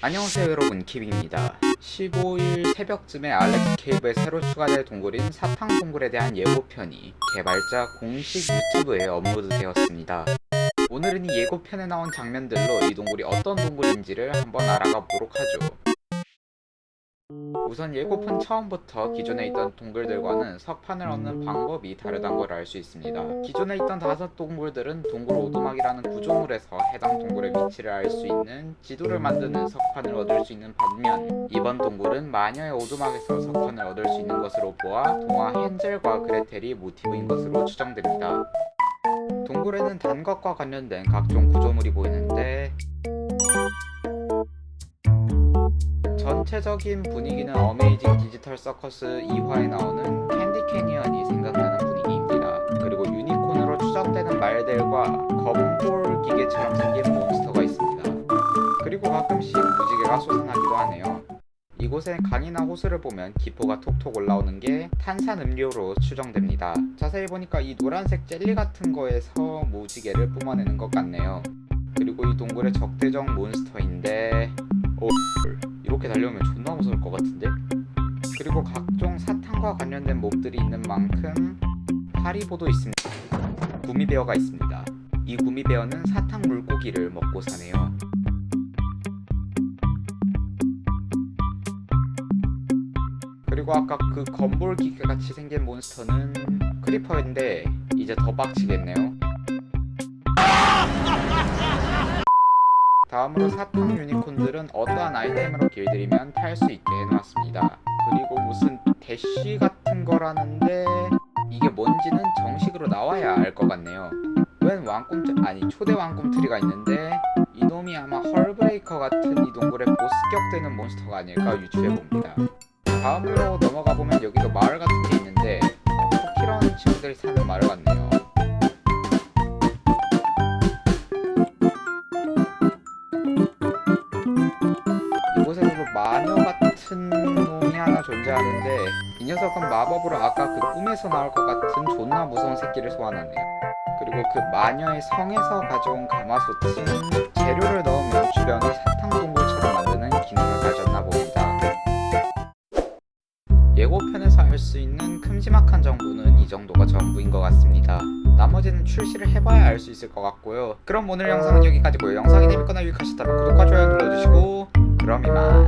안녕하세요 여러분. 킵입니다. 15일 새벽쯤에 알렉스 케이브에 새로 추가될 동굴인 사탕 동굴에 대한 예고편이 개발자 공식 유튜브에 업로드되었습니다. 오늘은 이 예고편에 나온 장면들로 이 동굴이 어떤 동굴인지를 한번 알아가 보도록 하죠 우선 예고편 처음부터 기존에 있던 동굴들과는 석판을 얻는 방법이 다르다는 걸 알 수 있습니다. 기존에 있던 다섯 동굴들은 동굴 오두막이라는 구조물에서 해당 동굴의 위치를 알 수 있는 지도를 만드는 석판을 얻을 수 있는 반면 이번 동굴은 마녀의 오두막에서 석판을 얻을 수 있는 것으로 보아 동화 헨젤과 그레텔이 모티브인 것으로 추정됩니다. 동굴에는 단 것과 관련된 각종 구조물이 보이는데 전체적인 분위기는 어메이징 디지털 서커스 2화에 나오는 캔디 캐니언이 생각나는 분위기입니다. 그리고 유니콘으로 추정되는 말들과 검볼 기계처럼 생긴 몬스터가 있습니다. 그리고 가끔씩 무지개가 솟아나기도 하네요. 이곳엔 강이나 호수를 보면 기포가 톡톡 올라오는 게 탄산 음료로 추정됩니다. 자세히 보니까 이 노란색 젤리 같은 거에서 무지개를 뿜어내는 것 같네요. 그리고 이 동굴의 적대적 몬스터인데 오 이렇게 달려오면 존나 무서울 것 같은데? 그리고 각종 사탕과 관련된 몹들이 있는 만큼 하리보도 있습니다. 구미베어가 있습니다. 이 구미베어는 사탕 물고기를 먹고 사네요. 그리고 아까 그 건볼 기계 같이 생긴 몬스터는 크리퍼인데 이제 더 빡치겠네요. 다음으로 사탕 유니콘들은 어떠한 아이템으로 길들이면 탈 수 있게 해놨습니다. 그리고 무슨 대쉬 같은 거라는데 이게 뭔지는 정식으로 나와야 알 것 같네요. 웬 왕꿈틀 아니 초대 왕꿈틀이가 있는데 이놈이 아마 헐브레이커 같은 이 동굴의 보스격 되는 몬스터가 아닐까 유추해 봅니다. 다음으로 넘어가 보면 여기도 마을 같은 게 있는데 쿠키라는 친구들이 사는 마을 같네요. 마녀 같은 놈이 하나 존재하는데 이 녀석은 마법으로 아까 그 꿈에서 나올 것 같은 존나 무서운 새끼를 소환하네요. 그리고 그 마녀의 성에서 가져온 가마솥은 재료를 넣으면 주변을 사탕 동굴처럼 만드는 기능을 가졌나 봅니다. 예고편에서 알 수 있는 큼지막한 정보는 이 정도가 전부인 것 같습니다. 나머지는 출시를 해봐야 알 수 있을 것 같고요. 그럼 오늘 영상은 여기까지고요. 영상이 재밌거나 유익하셨다면 구독과 좋아요 눌러주시고 그럼 이만